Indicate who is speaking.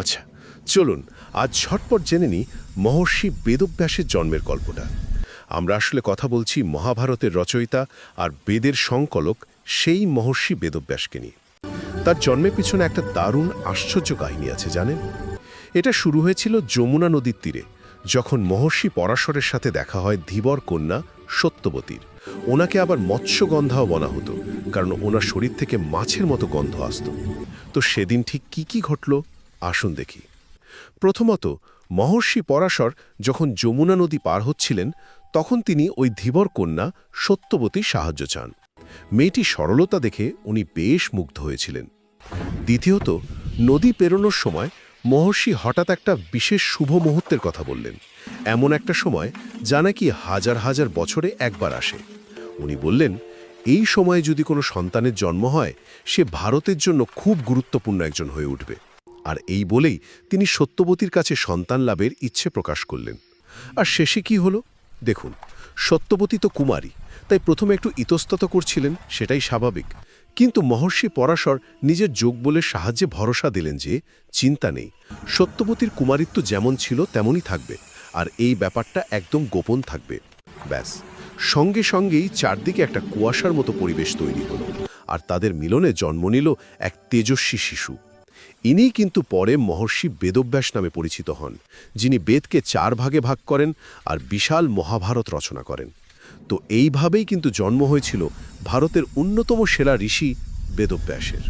Speaker 1: আচ্ছা চলুন, আজ ঝটপট জেনে নিই মহর্ষি বেদব্যাসের জন্মের গল্পটা। আমরা আসলে কথা বলছি মহাভারতের রচয়িতা আর বেদের সংকলক সেই মহর্ষি বেদব্যাসকে নিয়ে। তার জন্মের পিছনে একটা দারুণ আশ্চর্য কাহিনী আছে, জানেন? এটা শুরু হয়েছিল যমুনা নদীর তীরে, যখন মহর্ষি পরাশরের সাথে দেখা হয় ধীবর কন্যা সত্যবতীর। ওনাকে আবার মৎস্যগন্ধাও বলা হতো, কারণ ওনার শরীর থেকে মাছের মতো গন্ধ আসত। তো সেদিন ঠিক কি কি ঘটল? আসুন দেখি। প্রথমত, মহর্ষি পরাশর যখন যমুনা নদী পার হচ্ছিলেন, তখন তিনি ওই ধীবর কন্যা সত্যবতী সাহায্য চান। মেয়েটি সরলতা দেখে উনি বেশ মুগ্ধ হয়েছিলেন। দ্বিতীয়ত, নদী পেরোনোর সময় মহর্ষি হঠাৎ একটা বিশেষ শুভ মুহূর্তের কথা বললেন। এমন একটা সময় যা নাকি হাজার হাজার বছরে একবার আসে। উনি বললেন, এই সময়ে যদি কোনো সন্তানের জন্ম হয়, সে ভারতের জন্য খুব গুরুত্বপূর্ণ একজন হয়ে উঠবে। আর এই বলেই তিনি সত্যবতীর কাছে সন্তান লাভের ইচ্ছে প্রকাশ করলেন। আর শেষে কি হলো? দেখুন, সত্যবতী তো কুমারী, তাই প্রথমে একটু ইতস্তত করছিলেন, সেটাই স্বাভাবিক। কিন্তু মহর্ষি পরাশর নিজের যোগ বলে সাহায্যে ভরসা দিলেন যে, চিন্তা নেই, সত্যবতীর কুমারিত্ব যেমন ছিল তেমনই থাকবে, আর এই ব্যাপারটা একদম গোপন থাকবে। ব্যাস, সঙ্গে সঙ্গেই চারদিকে একটা কুয়াশার মতো পরিবেশ তৈরি হলো, আর তাদের মিলনে জন্ম নিল এক তেজস্বী শিশু। ইনিই কিন্তু পরে মহর্ষি বেদব্যাস নামে পরিচিত হন, যিনি বেদকে চার ভাগে ভাগ করেন আর বিশাল মহাভারত রচনা করেন। তো এইভাবেই কিন্তু জন্ম হয়েছিল ভারতের অন্যতম সেরা ঋষি বেদব্যাসের।